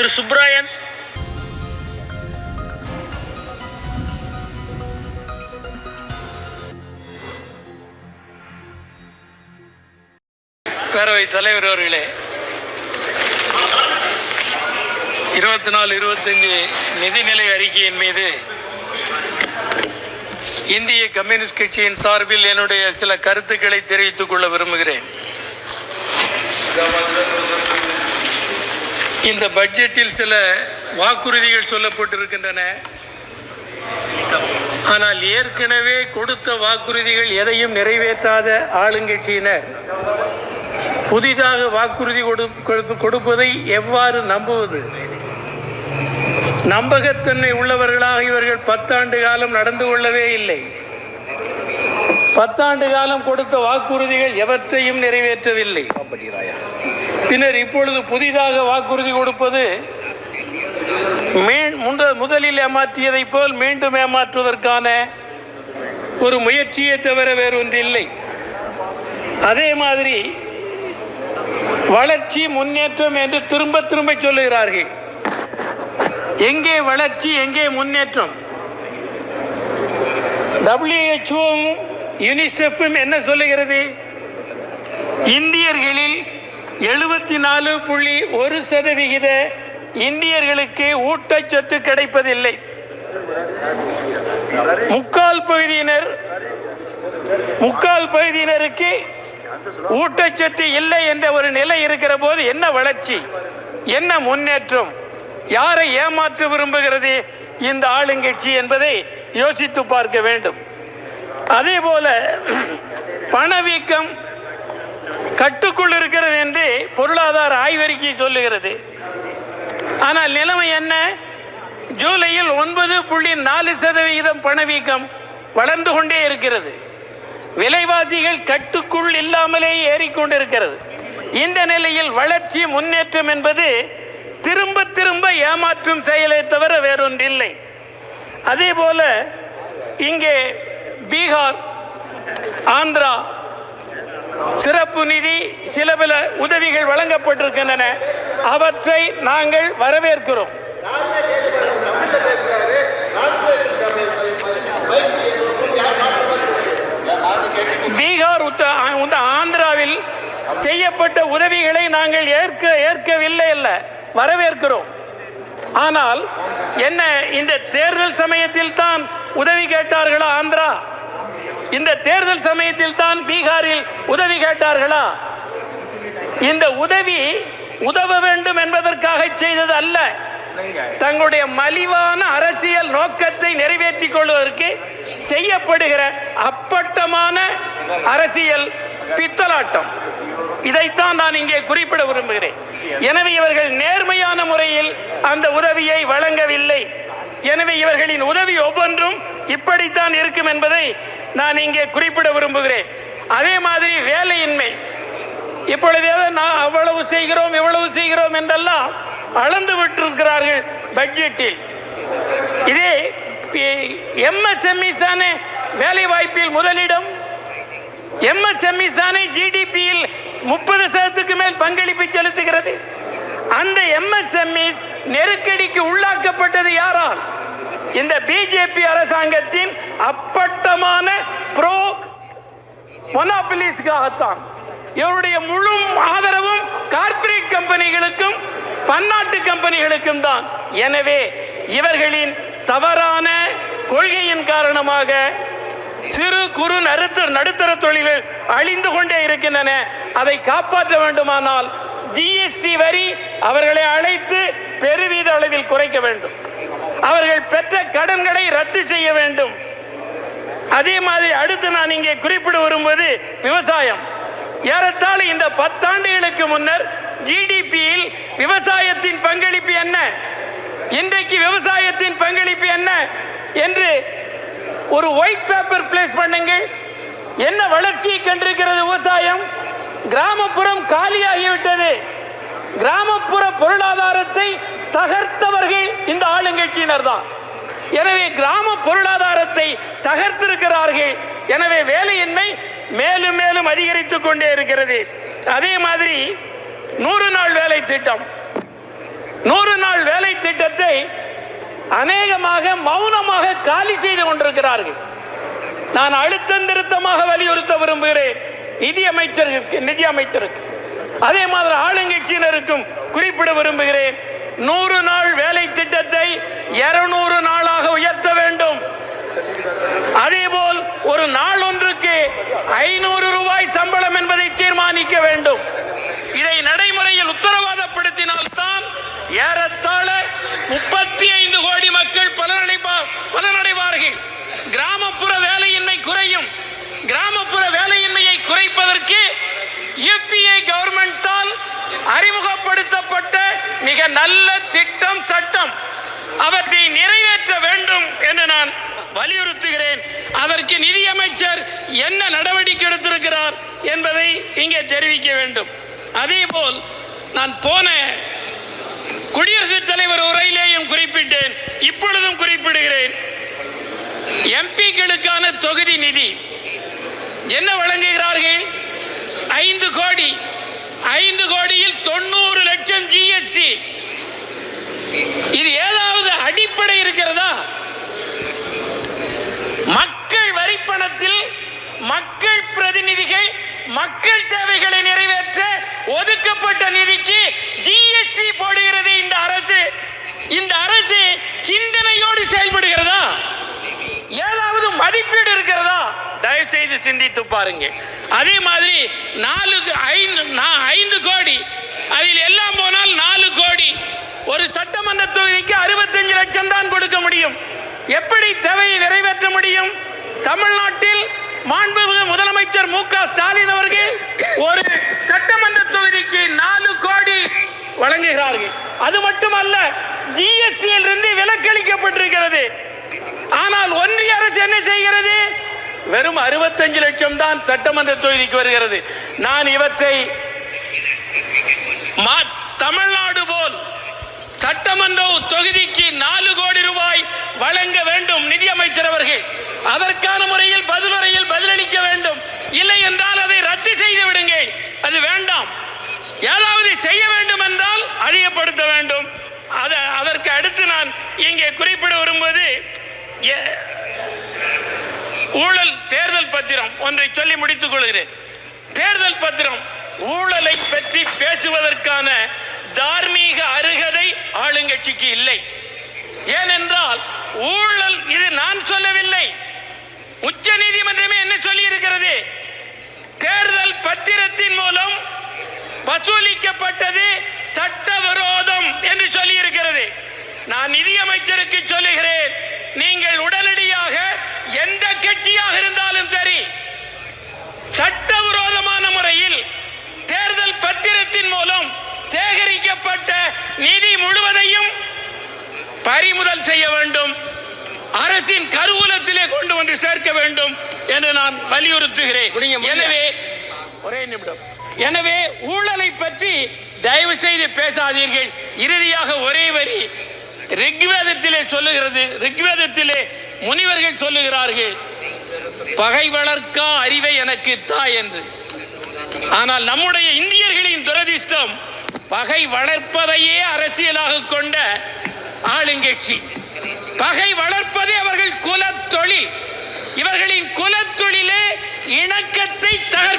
திரு சுப்ராயன் பேரவை தலைவர் அவர்களே இருபத்தி நாலு இருபத்தஞ்சு நிதிநிலை அறிக்கையின் மீது இந்திய கம்யூனிஸ்ட் கட்சியின் சார்பில் என்னுடைய சில கருத்துக்களை தெரிவித்துக் கொள்ள விரும்புகிறேன். இந்த பட்ஜெட்டில் சில வாக்குறுதிகள் சொல்லப்பட்டிருக்கின்றன. ஆனால் ஏற்கனவே கொடுத்த வாக்குறுதிகள் எதையும் நிறைவேற்றாத ஆளுங்கட்சியினர். புதிதாக வாக்குறுதி கொடு- கொடுப்பதை எவ்வாறு நம்புவது? நம்பகத்தன்மை உள்ளவர்களாக இவர்கள் பத்தாண்டு காலம் நடந்து கொள்ளவே இல்லை. பத்தாண்டு காலம் கொடுத்த வாக்குறுதிகள் எவற்றையும் நிறைவேற்றவில்லை. பின்னர் இப்பொழுது புதிதாக வாக்குறுதி கொடுப்பது மீ- முந்த- முதலில் ஏமாற்றியதைப் போல் மீண்டும் ஏமாற்றுவதற்கான ஒரு முயற்சியை தவிர வேறொன்றில்லை. அதே மாதிரி வளர்ச்சி முன்னேற்றம் என்று திரும்ப திரும்ப சொல்லுகிறார்கள். எங்கே வளர்ச்சி எங்கே முன்னேற்றம்? டபிள்யூஹெச்ஓவும் யுனிசெஃப்பும் என்ன சொல்லுகிறது? இந்தியர்களில் எழுபத்தி நாலு புள்ளி ஒரு சதவிகித இந்தியர்களுக்கு ஊட்டச்சத்து கிடைப்பதில்லை. முக்கால் பகுதியினர் முக்கால் பகுதியினருக்கு ஊட்டச்சத்து இல்லை என்ற ஒரு நிலை இருக்கிற போது என்ன வளர்ச்சி என்ன முன்னேற்றம் யாரை ஏமாற்ற விரும்புகிறது இந்த ஆளுங்கட்சி என்பதை யோசித்து பார்க்க வேண்டும். அதே போல பணவீக்கம் கட்டுக்குள் இருக்கிறது என்று பொருளாதார ஆய்வறிக்கை சொல்லுகிறது. ஆனால் நிலைமை என்ன? ஜூலையில் ஒன்பது புள்ளி நாலு சதவிகிதம் பணவீக்கம் வளர்ந்து கொண்டே இருக்கிறது. விலைவாசிகள் கட்டுக்குள் இல்லாமலே ஏறிக்கொண்டிருக்கிறது. இந்த நிலையில் வளர்ச்சி முன்னேற்றம் என்பது திரும்ப திரும்ப ஏமாற்றும் செயலை தவிர வேறொன்றில்லை. அதே போல இங்கே பீகார் ஆந்திரா சிறப்பு நிதி சில பல உதவிகள் வழங்கப்பட்டிருக்கின்றன. அவற்றை நாங்கள் வரவேற்கிறோம். பீகார் உத்த ஆந்திராவில் செய்யப்பட்ட உதவிகளை நாங்கள் ஏற்க ஏற்கவில்லை அல்ல வரவேற்கிறோம். ஆனால் என்ன இந்த தேர்தல் சமயத்தில் தான் உதவி கேட்டார்களா ஆந்திரா? இந்த தேர்தல் சமயத்தில் தான் பீகாரில் உதவி கேட்டார்களா? இந்த உதவி உதவ வேண்டும் என்பதற்காக செய்தது அல்ல. தங்களுடைய மலிவான அரசியல் நோக்கத்தை நிறைவேற்றிக் கொள்வதற்கு செய்யப்படுகிற அப்பட்டமான அரசியல் பித்தலாட்டம். இதைத்தான் நான் இங்கே குறிப்பிட விரும்புகிறேன். எனவே இவர்கள் நேர்மையான முறையில் அந்த உதவியை வழங்கவில்லை. எனவே இவர்களின் உதவி ஒவ்வொன்றும் இப்படித்தான் இருக்கும் என்பதை நான் இங்கே குறிப்பிட விரும்புகிறேன். அதே மாதிரி வேலையின்மை. இப்பொழுது நான் அவ்வளவு செய்கிறோம் இவ்வளவு செய்கிறோம் என்றெல்லாம் அளந்து விட்டிருக்கிறார்கள் பட்ஜெட்டில். இதே எம்எஸ்எம்இ தானே வேலை வாய்ப்பில் முதலிடம் எம்எஸ்எம்இ தானே ஜிடிபியில் முப்பது சதத்துக்கு மேல் பங்களிப்பு செலுத்துகிறது. அந்த எம்எஸ்எம்இ நெருக்கடிக்கு உள்ளாக்கப்பட்டது யாரால்? இந்த பிஜேபி அரசாங்கத்தின் அப்பட்டமான ப்ரோ மொனாபிலிஸ்க்காகத்தான் இவருடைய முழு ஆதரவும் கார்ப்பரேட் கம்பெனிகளுக்கும் பன்னாட்டு கம்பெனிகளுக்கும் தான். எனவே இவர்களின் தவறான கொள்கையின் காரணமாக சிறு குறு நடுத்தர நடுத்தர தொழில்கள் அழிந்து கொண்டே இருக்கின்றன. அதை காப்பாற்ற வேண்டுமானால் ஜிஎஸ்டி வரி அவர்களை அழைத்து பெருவீத அளவில் குறைக்க வேண்டும். அவர்கள் பெற்ற கடன்களை ரத்து செய்ய வேண்டும். அதே மாதிரி அடுத்து நான் இங்கே குறிப்பிட வரும்போது விவசாயம். ஏறத்தாழ இந்த பத்தாண்டுகளுக்கு முன்னர் ஜிடிபியில் விவசாயத்தின் பங்களிப்பு என்ன? இன்றைக்கு விவசாயத்தின் பங்களிப்பு என்ன? என்று ஒரு ஒயிட் பேப்பர் பிளேஸ் பண்ணுங்கள். என்ன வளர்ச்சியை கண்டிருக்கிறது விவசாயம்? கிராமப்புறம் காலியாகிவிட்டது. கிராமப்புற பொருளாதாரத்தை தகர்த்தவர்கள் இந்த ஆளுங்கட்சியினர் தான். எனவே கிராம பொருளாதாரத்தை தகர்த்திருக்கிறார்கள். எனவே வேலையின்மை மேலும் மேலும் அதிகரித்து கொண்டே இருக்கிறது. அதே மாதிரி நூறு நாள் வேலை திட்டம். நூறு நாள் அநேகமாக மௌனமாக காலி செய்து கொண்டிருக்கிறார்கள். நான் அழுத்தம் திருத்தமாக வலியுறுத்த விரும்புகிறேன். நிதி அமைச்சருக்கு நிதி அமைச்சருக்கு. அதே மாதிரி ஆளுங்கட்சியினருக்கும் குறிப்பிட விரும்புகிறேன். நூறு நாள் வேலை திட்டத்தை இருநூறு நாளாக உயர்த்த வேண்டும். அதேபோல் ஒரு நாள் ஒன்றுக்கு ஐநூறு ரூபாய் சம்பளம் என்பதை தீர்மானிக்க வேண்டும். இதை நடைமுறையில் உத்தரவாதப்படுத்தினால்தான் ஏறத்தாழ முப்பத்தி ஐந்து கோடி மக்கள் பலனடைப்பா பலனடைவார்கள். கிராமப்புற வேலையின்மை குறையும். கிராமப்புற வேலையின்மையை குறைப்பதற்கு யுபிஐ கவர்மெண்டால் அறிமுகப்படுத்தப்பட்ட மிக நல்ல திட்டம் சட்டம் அவற்றை நிறைவேற்ற வேண்டும் என்று நான் வலியுறுத்துகிறேன். அதற்கு நிதியமைச்சர் என்ன நடவடிக்கை எடுத்திருக்கிறார் என்பதை இங்கே தெரிவிக்க வேண்டும். அதேபோல் நான் போன குடியரசுத் தலைவர் உரையிலேயும் குறிப்பிட்டேன் இப்பொழுதும் குறிப்பிடுகிறேன். எம்பிக்களுக்கான தொகுதி நிதி என்ன வழங்குகிறார்கள் ஐந்து கோடி ஐந்து கோடியில் தொண்ணூறு லட்சம் ஜிஎஸ்டி இது ஏதாவது அடிப்படை இருக்கிறதா மக்கள் வரிப்பணத்தில் மக்கள் பிரதிநிதிகள் மக்கள் தேவைகளை நிறைவேற்ற ஒதுக்கப்பட்ட நிதிக்கு ஜிஎஸ்டி போடுகிறது இந்த அரசு இந்த அரசு சிந்தனையோடு செயல்படுகிறதா ஏதாவது வீடு இருக்கிறதா? தயவு செய்து சிந்தித்து பாருங்க. அதே மாதிரி நாலு ஐந்து நான் ஐந்து கோடி. அதில் எல்லாம் போனால் நாலு கோடி. ஒரு சட்டமன்ற தொகுதிக்கு அறுபத்தஞ்சு லட்சம் தான் கொடுக்க முடியும். எப்படி தேவையை நிறைவேற்ற முடியும்? தமிழ்நாட்டில் மாண்புமிகு முதலமைச்சர் மு க ஸ்டாலின் அவர்கள் ஒரு சட்டமன்ற தொகுதிக்கு நாலு கோடி வழங்குகிறார்கள். அது மட்டுமல்ல ஜிஎஸ்டியில் இருந்து விலக்களிக்கப்பட்டிருக்கிறது ஆனால் ஒன்றிய அரசு என்ன செய்கிறது? வெறும் அறுபத்தஞ்சு லட்சம் தான் சட்டமன்ற தொகுதிக்கு வருகிறது. நான் இவற்றை மா- தமிழ்நாடு போல் சட்டமன்ற தொகுதிக்கு நாலு கோடி ரூபாய் வழங்க வேண்டும் நிதியமைச்சர் அவர்கள். அதற்கான முறையில் பதிலுரையில் பதிலளிக்க வேண்டும். இல்லை என்றால் அதை ரத்து செய்து விடுங்கள். அது வேண்டாம். ஏதாவது செய்ய வேண்டும் என்றால் அதிகப்படுத்த வேண்டும். அதற்கு அடுத்து நான் இங்கே குறிப்பிட விரும்புவது ஊழல் தேர்தல் பத்திரம் ஒன்றை சொல்லி முடித்துக் கொள்கிறேன். தேர்தல் பத்திரம் ஊழலை பற்றி பேசுவதற்கான தார்மீக அருகதை ஆளுங்கட்சிக்கு இல்லை. ஏனென்றால் ஊழல் இது நான் சொல்லவில்லை. உச்ச நீதிமன்றமே என்ன சொல்லி இருக்கிறது தேர்தல் பத்திரத்தின் மூலம் வசூலிக்கப்பட்டது சட்டவிரோதம் என்று சொல்லி இருக்கிறது நான் நிதியமைச்சருக்கு சொல்லுகிறேன் நீங்கள் கட்சியாக இருந்தாலும் சரி சட்டவிரோதமான முறையில் தேர்தல் பத்திரத்தின் மூலம் சேகரிக்கப்பட்ட நிதி முழுவதையும் பறிமுதல் செய்ய வேண்டும். அரசின் கருவூலத்திலே கொண்டு வந்து சேர்க்க வேண்டும் என்று நான் வலியுறுத்துகிறேன். எனவே ஒரே நிமிடம். எனவே ஊழலை பற்றி தயவு செய்து பேசாதீர்கள். இறுதியாக ஒரே வரி. ரிக்வேதத்திலே சொல்லுகிறது ரிக்வேதத்திலே முனிவர்கள் சொல்லுகிறார்கள் பகை வளர்க்கா அறிவை எனக்கு தா என்று. ஆனால் நம்முடைய இந்தியர்களின் துரதிர்ஷ்டம் பகை வளர்ப்பதையே அரசியலாக கொண்ட ஆளுங்கட்சி. பகை வளர்ப்பதே அவர்கள் குலத்தொழில். இவர்களின் குலத்தொழிலே இணக்கத்தை தக